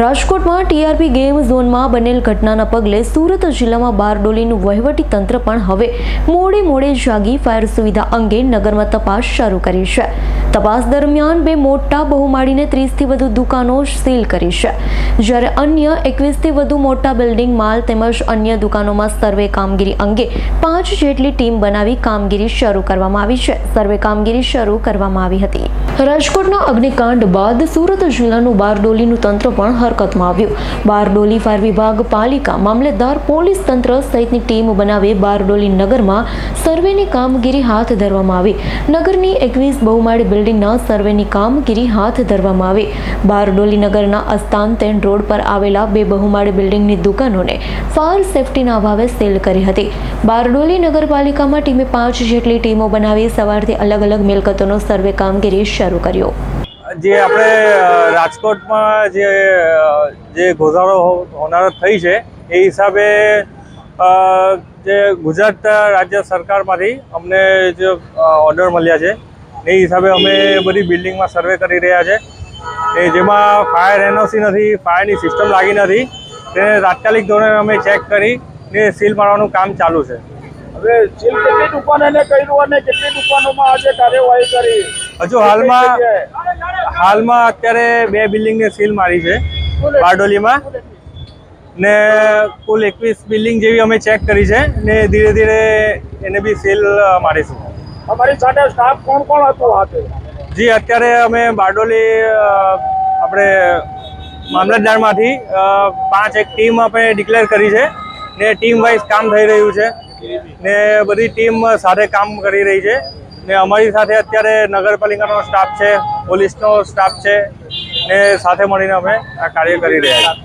રાજકોટમાં TRP game ઝોનમાં બનેલ ઘટનાના પગલે સુરત જિલ્લામાં બારડોલીનું વહીવટી તંત્ર પણ હવે મોડે મોડે જાગી ફાયર સુવિધા અંગે નગરમાં તપાસ શરૂ કરી છે. તપાસ દરમિયાન બે મોટા બહુમાળીને ત્રીસથી વધુ દુકાનો સીલ કરી છે. જ્યારે અન્ય એકવીસથી વધુ મોટા બિલ્ડિંગ, માલ તેમજ અન્ય દુકાનોમાં સર્વે કામગીરી અંગે પાંચ જેટલી ટીમ બનાવી કામગીરી શરૂ કરવામાં આવી છે. સર્વે કામગીરી શરૂ કરવામાં આવી હતી. રાજકોટના અગ્નિકાંડ બાદ સુરત જિલ્લાનું બારડોલીનું તંત્ર પણ હરકતમાં આવ્યું. બારડોલી ફાયર વિભાગ પાલિકા મામલેદાર પોલીસ તંત્ર સહિતની ટીમ બનાવી બારડોલી નગરમાં સર્વેની કામગીરી હાથ ધરવામાં આવી. નગરની એકવીસ બહુમાળી બિલ્ડિંગના સર્વેની કામગીરી હાથ ધરવામાં આવી. બારડોલી નગરના અસ્તાનતેન રોડ પર આવેલા બે બહુમાળી બિલ્ડિંગની દુકાનોને ફાયર સેફટીના અભાવે સીલ કરી હતી. બારડોલી નગરપાલિકામાં ટીમે પાંચ જેટલી ટીમો બનાવી સવારથી અલગ અલગ મિલકતોનો સર્વે કામગીરી શરૂ કર્યો. જે આપણે રાજકોટમાં જે જે ગોઝારો હો- હોનારત થઈ છે એ હિસાબે જે ગુજરાત રાજ્ય સરકારમાંથી અમને જે ઓર્ડર મળ્યા છે એ હિસાબે અમે બધી બિલ્ડિંગમાં સર્વે કરી રહ્યા છે. એ જેમાં ફાયર એનઓસી નથી ફાયરની સિસ્ટમ લાગી નથી તેને તાત્કાલિક ધોરણે અમે ચેક કરી ને સીલ મારવાનું કામ ચાલુ છે. હવે સીલ કેટલી દુકાનોને કર્યું અને કેટલી દુકાનોમાં આજે કાર્યવાહી કરી? હજુ હાલમાં હાલમાં અત્યારે બે બિલ્ડિંગને સીલ મારી છે બારડોલીમાં. ને કુલ એકવીસ બિલ્ડિંગ જેવી અમે ચેક કરી છે ને ધીરે ધીરે એને બી સીલ મારીશું. અમારી સાથે સ્ટાફ કોણ કોણ હતો જી અત્યારે અમે બારડોલી આપણે મામલતદારમાંથી પાંચ એક ટીમ આપણે ડિક્લેર કરી છે ને ટીમ વાઇઝ કામ થઈ રહ્યું છે ને બધી ટીમ સાથે કામ કરી રહી છે. ને અમારી સાથે અત્યારે નગરપાલિકાનો સ્ટાફ છે, પોલીસનો સ્ટાફ છે, ને સાથે મળીને અમે આ કાર્ય કરી રહ્યા છીએ.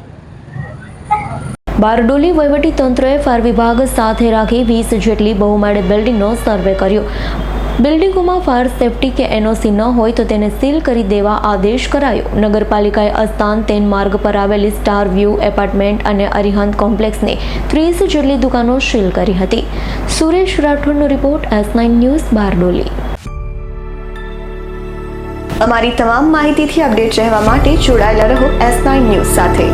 બારડોલી વહીવટી તંત્રએ ફાયર વિભાગ સાથે રાખી વીસ જેટલી બહુમાળે બિલ્ડિંગનો સર્વે કર્યો. બિલ્ડિંગોમાં ફાયર સેફટી કે એનઓસી ન હોય તો તેને સીલ કરી દેવા આદેશ કરાયો. નગરપાલિકાએ અસ્તાન તેન માર્ગ પર આવેલી સ્ટાર વ્યૂ એપાર્ટમેન્ટ અને અરિહંત કોમ્પ્લેક્સની ત્રીસ જેટલી દુકાનો સીલ કરી હતી. Suresh રાઠોડનો report S nine news Bardoli. અમારી તમામ માહિતીથી અપડેટ રહેવા માટે જોડાયેલા રહો એસ નાઇન ન્યૂઝ સાથે.